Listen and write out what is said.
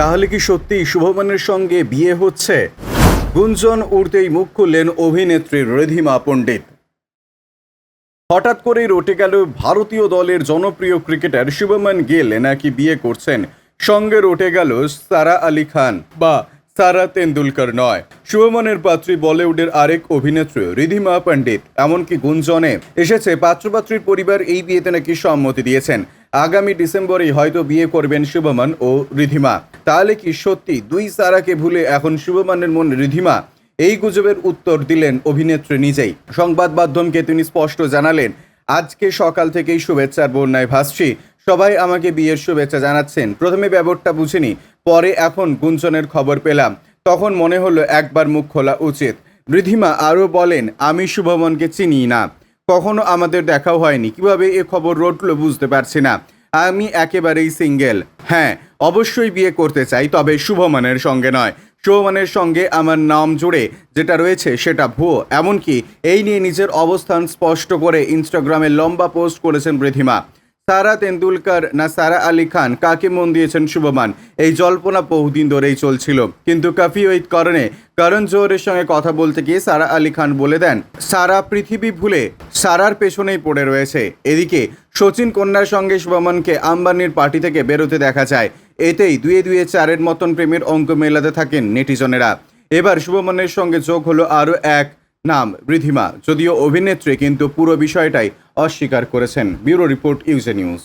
তাহলে কি সত্যি শুভমানের সঙ্গে বিয়ে হচ্ছে? গুঞ্জন উঠতেই মুখ খুললেন অভিনেত্রী রিধিমা পণ্ডিত। হঠাৎ করেই রটে গেল ভারতীয় দলের জনপ্রিয় ক্রিকেটার শুভমান গিল। নাকি বিয়ে করছেন? সঙ্গে রটে গেল সারা আলী খান বা সারা তেন্ডুলকর নয়। শুভমনের পাত্রী বলিউডের আরেক অভিনেত্রী রিধিমা পণ্ডিত। এমনকি গুঞ্জনে এসেছে পাত্রপাত্রীর পরিবার এই বিয়েতে নাকি সম্মতি দিয়েছেন। আগামী ডিসেম্বরেই হয়তো বিয়ে করবেন শুভমন ও রিধিমা। তাহলে কি সত্যি দুই সারাকে ভুলে এখন শুভমনের মন রিধিমা? এই গুজবের উত্তর দিলেন অভিনেত্রী নিজেই। সংবাদ মাধ্যমকে তিনি স্পষ্ট জানালেন, আজকে সকাল থেকেই শুভেচ্ছার বন্যায় ভাসছি। সবাই আমাকে বিয়ের শুভেচ্ছা জানাচ্ছেন। প্রথমে ব্যাপারটা বুঝিনি, পরে এখন গুঞ্জনের খবর পেলাম। তখন মনে হলো একবার মুখ খোলা উচিত। রিধিমা আরও বলেন, আমি শুভমনকে চিনি না। কখনো আমাদের দেখাও হয়নি। কীভাবে এ খবর রটলো বুঝতে পারছি না। আমি একেবারেই সিঙ্গেল। হ্যাঁ অবশ্যই বিয়ে করতে চাই, তবে শুভমানের সঙ্গে নয়। শুভমানের সঙ্গে আমার নাম জুড়ে যেটা রয়েছে সেটা ভুয়ো। এমনকি এই নিয়ে নিজের অবস্থান স্পষ্ট করে ইনস্টাগ্রামে লম্বা পোস্ট করেছেন রিধিমা সারা তেন্ডুলকর না সারা আলী খান কাকে মন দিয়েছেন শুভমান? এই জল্পনা বহুদিন ধরেই চলছিল। কিন্তু কাফি ওই কারণে, করণ জোহরের সঙ্গে কথা বলতে গিয়ে সারা আলী খান বলে দেন, সারা পৃথিবী ভুলে সারার পেছনেই পড়ে রয়েছে। এদিকে সচিন কন্যার সঙ্গে শুভমনকে আম্বানির পার্টি থেকে বেরোতে দেখা যায়। এতেই দুয়ে দুয়ে চারের মতন প্রেমের অঙ্ক মেলাতে থাকেন নেটিজনেরা। এবার শুভমনের সঙ্গে যোগ হলো আরও এক নাম রিধিমা যদিও অভিনেত্রী কিন্তু পুরো বিষয়টাই অস্বীকার করেছেন। Bureau report UJ news.